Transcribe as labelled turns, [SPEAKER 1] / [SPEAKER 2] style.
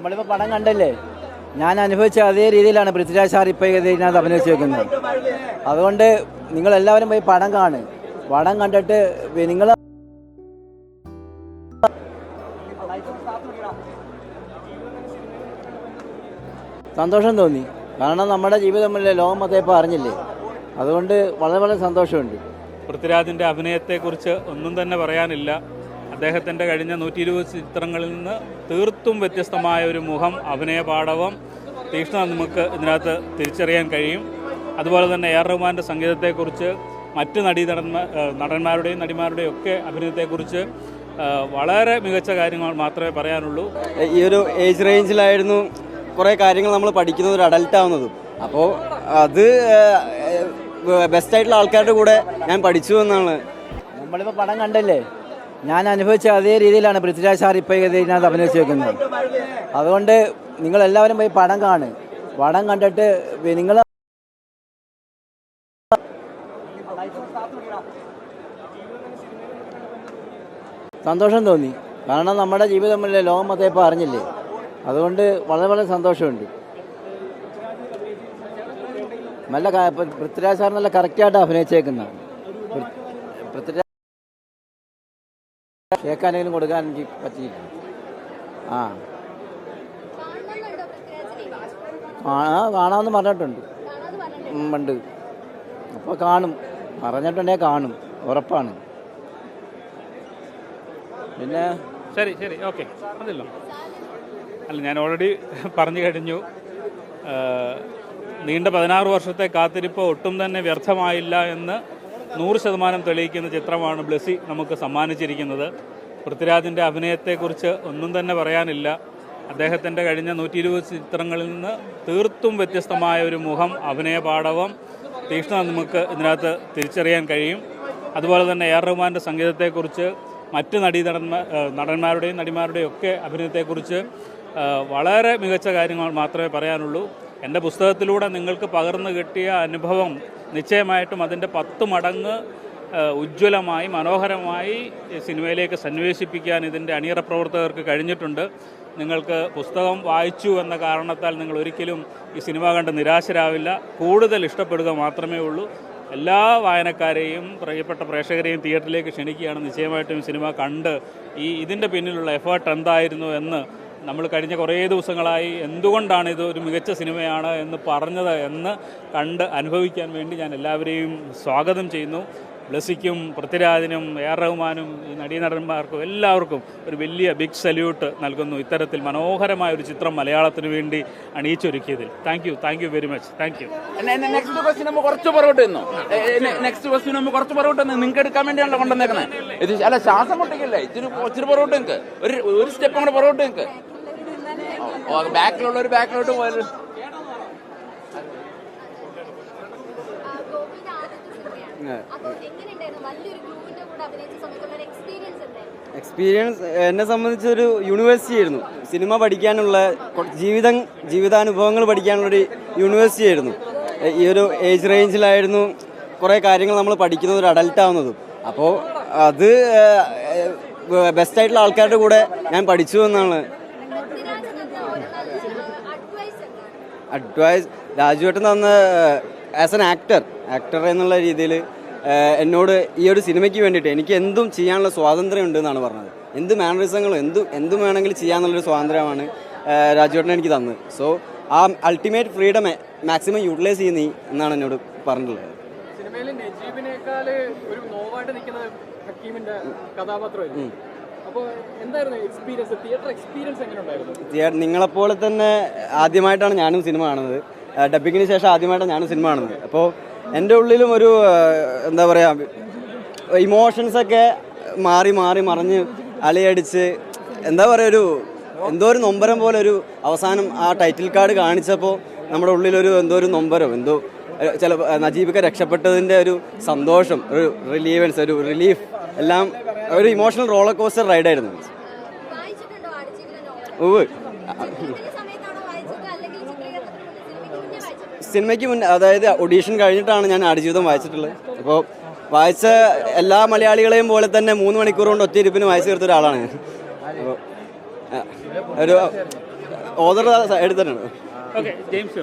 [SPEAKER 1] നമ്മളിപ്പോൾ പടം കണ്ടല്ലേ? ഞാൻ അനുഭവിച്ച അതേ രീതിയിലാണ് പൃഥ്വിരാജ് സാർ ഇപ്പോൾ ഇതിനകത്ത് അഭിനയിച്ചു വെക്കുന്നത്. അതുകൊണ്ട് നിങ്ങൾ എല്ലാവരും പോയി പടം കാണ്. പടം കണ്ടിട്ട് നിങ്ങൾ സന്തോഷം തോന്നി. കാരണം നമ്മുടെ ജീവിതം ലോകം മൊത്തം അറിഞ്ഞില്ലേ? അതുകൊണ്ട് വളരെ വളരെ സന്തോഷമുണ്ട്.
[SPEAKER 2] പൃഥ്വിരാജിന്റെ അഭിനയത്തെക്കുറിച്ച് ഒന്നും തന്നെ പറയാനില്ല. അദ്ദേഹത്തിന്റെ കഴിഞ്ഞ നൂറ്റി ഇരുപത് ചിത്രങ്ങളിൽ നിന്ന് തീർത്തും വ്യത്യസ്തമായ ഒരു മുഖം അഭിനയ പാടവം തീക്ഷ്ണ നമുക്ക് ഇതിനകത്ത് തിരിച്ചറിയാൻ കഴിയും. അതുപോലെ തന്നെ എ ആർ റഹ്മാന്റെ സംഗീതത്തെക്കുറിച്ച് മറ്റ് നടീ നടന്മാ നടന്മാരുടെയും നടിമാരുടെയും ഒക്കെ അഭിനയത്തെക്കുറിച്ച് വളരെ മികച്ച കാര്യങ്ങൾ മാത്രമേ പറയാനുള്ളൂ.
[SPEAKER 3] ഈ ഒരു ഏജ് റേഞ്ചിലായിരുന്നു കുറേ കാര്യങ്ങൾ നമ്മൾ പഠിക്കുന്നത് ഒരു അഡൽട്ട് ആവുന്നതും. അപ്പോൾ അത് ബെസ്റ്റായിട്ടുള്ള ആൾക്കാരുടെ കൂടെ ഞാൻ പഠിച്ചു എന്നാണ്.
[SPEAKER 1] നമ്മളിപ്പോൾ പടം കണ്ടല്ലേ? ഞാൻ അനുഭവിച്ച അതേ രീതിയിലാണ് പൃഥ്വിരാജ് സാർ ഇപ്പോൾ ഇതിനകത്ത് അഭിനയിച്ചു വെക്കുന്നത്. അതുകൊണ്ട് നിങ്ങൾ എല്ലാവരും പോയി പടം കാണ്. പടം കണ്ടിട്ട് നിങ്ങൾ സന്തോഷം തോന്നി. കാരണം നമ്മുടെ ജീവിതമല്ലേ ലോകം മൊത്തം ഇപ്പോൾ അറിഞ്ഞില്ലേ? അതുകൊണ്ട് വളരെ വളരെ സന്തോഷമുണ്ട്. നല്ല പൃഥ്വിരാജ് സാർ നല്ല കറക്റ്റായിട്ട് അഭിനയിച്ചേക്കുന്നതാണ്. പൃഥ്വിരാജ് കേൾക്കാനെങ്കിലും കൊടുക്കാൻ എനിക്ക് പറ്റിയില്ല ആ? ആ കാണാമെന്ന് പറഞ്ഞിട്ടുണ്ട്. ഉണ്ട്. അപ്പോൾ കാണും. പറഞ്ഞിട്ടുണ്ടെങ്കിൽ കാണും. ഉറപ്പാണ്. പിന്നെ?
[SPEAKER 2] ശരി ശരി. ഓക്കെ. അതല്ലോ. അല്ല ഞാൻ ഓൾറെഡി പറഞ്ഞു കഴിഞ്ഞു. നീണ്ട പതിനാറ് വർഷത്തെ കാത്തിരിപ്പ് ഒട്ടും തന്നെ വ്യർത്ഥമായില്ല എന്ന് നൂറ് ശതമാനം തെളിയിക്കുന്ന ചിത്രമാണ് ബ്ലസ്സി നമുക്ക് സമ്മാനിച്ചിരിക്കുന്നത്. പൃഥ്വിരാജിന്റെ അഭിനയത്തെക്കുറിച്ച് ഒന്നും തന്നെ പറയാനില്ല. അദ്ദേഹത്തിന്റെ കഴിഞ്ഞ നൂറ്റി ഇരുപത് ചിത്രങ്ങളിൽ നിന്ന് തീർത്തും വ്യത്യസ്തമായ ഒരു മുഖം അഭിനയ പാടവം തീക്ഷ്ണ നമുക്ക് ഇതിനകത്ത് തിരിച്ചറിയാൻ കഴിയും. അതുപോലെ തന്നെ എ ആർ റഹ്മാന്റെ സംഗീതത്തെക്കുറിച്ച് മറ്റ് നടീ നടന്മാ നടന്മാരുടെയും നടിമാരുടെയും ഒക്കെ അഭിനയത്തെക്കുറിച്ച് വളരെ മികച്ച കാര്യങ്ങൾ മാത്രമേ പറയാനുള്ളൂ. എന്റെ പുസ്തകത്തിലൂടെ നിങ്ങൾക്ക് പകർന്നു കിട്ടിയ അനുഭവം നിശ്ചയമായിട്ടും അതിന്റെ പത്ത് മടങ്ങ് ഉജ്ജ്വലമായി മനോഹരമായി സിനിമയിലേക്ക് സന്നിവേശിപ്പിക്കാൻ ഇതിന്റെ അണിയറ പ്രവർത്തകർക്ക് കഴിഞ്ഞിട്ടുണ്ട്. നിങ്ങൾക്ക് പുസ്തകം വായിച്ചു എന്ന കാരണത്താൽ നിങ്ങൾ ഒരിക്കലും ഈ സിനിമ കണ്ട് നിരാശരാവില്ല. കൂടുതൽ ഇഷ്ടപ്പെടുക മാത്രമേ ഉള്ളൂ. എല്ലാ വായനക്കാരെയും പ്രിയപ്പെട്ട പ്രേക്ഷകരെയും തിയേറ്ററിലേക്ക് ക്ഷണിക്കുകയാണ്. നിശ്ചയമായിട്ടും സിനിമ കണ്ട് ഈ ഇതിന്റെ പിന്നിലുള്ള എഫേർട്ട് എന്തായിരുന്നു എന്ന് നമ്മൾ കഴിഞ്ഞ കുറേ ദിവസങ്ങളായി എന്തുകൊണ്ടാണ് ഇത് ഒരു മികച്ച സിനിമയാണ് എന്ന് പറഞ്ഞത് എന്ന് കണ്ട് അനുഭവിക്കാൻ വേണ്ടി ഞാൻ എല്ലാവരെയും സ്വാഗതം ചെയ്യുന്നു. ബ്ലസിക്കും പൃഥ്വിരാജിനും എ ആർ റഹ്മാനും ഈ നടീനടന്മാർക്കും എല്ലാവർക്കും ഒരു വലിയ ബിഗ് സല്യൂട്ട് നൽകുന്നു. ഇത്തരത്തിൽ മനോഹരമായ ഒരു ചിത്രം മലയാളത്തിന് വേണ്ടി അണിയിച്ചൊരുക്കിയതിൽ. Thank you thank you very much thank you
[SPEAKER 4] next കുറച്ച് നെക്സ്റ്റ് നമ്മൾ കുറച്ച് നിങ്ങൾക്ക് എടുക്കാൻ വേണ്ടിയാണല്ലോ കൊണ്ടുവന്നേക്കുന്നത് അല്ല നിൽക്ക് ഒരു ഒരു സ്റ്റെപ്പ് അങ്ങോട്ട് പുറകോട്ട് നിൽക്ക് ബാക്കിലുള്ള ഒരു ബാക്കിലോട്ട് പോയാലും.
[SPEAKER 5] ആ, ഗോപിയുടെ ആദ്യത്തെ സിനിമയാണ് അപ്പൊ എങ്ങനെയുണ്ടായിരുന്നു വലിയൊരു ഗ്രൂപ്പിന്റെ കൂടെ അഭിനയിച്ച സമയത്തുള്ള ഒരു എക്സ്പീരിയൻസ്
[SPEAKER 3] എന്നെ സംബന്ധിച്ച് ഒരു യൂണിവേഴ്സിറ്റി ആയിരുന്നു. സിനിമ പഠിക്കാനുള്ള ജീവിതം ജീവിതാനുഭവങ്ങൾ പഠിക്കാനുള്ളൊരു യൂണിവേഴ്സിറ്റി ആയിരുന്നു. ഈ ഒരു ഏജ് റേഞ്ചിലായിരുന്നു കുറേ കാര്യങ്ങൾ നമ്മൾ പഠിക്കുന്നത് ഒരു അഡൽട്ട് ആവുന്നതും. അപ്പോൾ അത് ബെസ്റ്റായിട്ടുള്ള ആൾക്കാരുടെ കൂടെ ഞാൻ പഠിച്ചു എന്നാണ്
[SPEAKER 5] പൃഥ്വിരാജ് തന്ന ഒരു നല്ല അഡ്വൈസ് എന്താണ്
[SPEAKER 3] അഡ്വൈസ് രാജുവേട്ടൻ തന്ന ആസ് എൻ ആക്ടർ ആക്ടർ എന്നുള്ള രീതിയിൽ എന്നോട് ഈ ഒരു സിനിമയ്ക്ക് വേണ്ടിയിട്ട് എനിക്ക് എന്തും ചെയ്യാനുള്ള സ്വാതന്ത്ര്യം ഉണ്ട് എന്നാണ് പറഞ്ഞത്. എന്ത് മാനറിസങ്ങളും എന്തും എന്തും വേണമെങ്കിലും ചെയ്യാന്നുള്ളൊരു സ്വാതന്ത്ര്യമാണ് രാജുവേട്ടൻ എനിക്ക് തന്നത്. സോ ആ അൾട്ടിമേറ്റ് ഫ്രീഡം മാക്സിമം യൂട്ടിലൈസ് ചെയ്യുന്ന എന്നാണ് എന്നോട് പറഞ്ഞിട്ടുള്ളത്.
[SPEAKER 6] സിനിമയിൽ നജീബിനേക്കാൾ ഒരു നോവായിട്ട് നിൽക്കുന്ന ഹക്കീമിന്റെ കഥാപാത്രമായിരുന്നു. തിയേറ്റർ
[SPEAKER 3] നിങ്ങളെപ്പോലെ തന്നെ ആദ്യമായിട്ടാണ് ഞാനും സിനിമ കാണുന്നത്. ഡബിങ്ങിന് ശേഷം ആദ്യമായിട്ടാണ് ഞാനും സിനിമ കാണുന്നത്. അപ്പോൾ എന്റെ ഉള്ളിലും ഒരു എന്താ പറയുക ഇമോഷൻസൊക്കെ മാറി മാറി മറിഞ്ഞ് അലയടിച്ച് എന്താ പറയുക ഒരു എന്തോ ഒരു നൊമ്പരം പോലെ ഒരു അവസാനം ആ ടൈറ്റിൽ കാർഡ് കാണിച്ചപ്പോൾ നമ്മുടെ ഉള്ളിലൊരു എന്തോ ഒരു നൊമ്പരം എന്തോ ചില നജീബൊക്കെ രക്ഷപ്പെട്ടതിന്റെ ഒരു സന്തോഷം ഒരു റിലീവൻസ് ഒരു റിലീഫ് എല്ലാം ഒരു ഇമോഷണൽ റോളർ കോസ്റ്റർ റൈഡായിരുന്നു
[SPEAKER 5] വായിച്ചിട്ടുണ്ടോ? ആടുജീവിതം നോവൽ
[SPEAKER 3] ഉവ്
[SPEAKER 5] ചിത്രീകരണത്തിന്റെ സമയത്താണോ വായിച്ചത്? അല്ലെങ്കിൽ ചിത്രീകരണത്തിന് മുന്നേ സിനിമയ്ക്ക് മുന്നേ
[SPEAKER 3] അതായത് ഒഡീഷൻ കഴിഞ്ഞിട്ടാണ് ഞാൻ ആടുജീവിതം വായിച്ചിട്ടുള്ളത്. അപ്പോൾ വായിച്ച എല്ലാ മലയാളികളെയും പോലെ തന്നെ മൂന്ന് മണിക്കൂർ കൊണ്ട് ഒറ്റയിരിപ്പിന് വായിച്ചു തീർത്ത ഒരാളാണ്. ഞാൻ അപ്പോൾ ഒരു ഓതറുടെ എടുത്തിട്ടുണ്ട്.
[SPEAKER 2] Okay James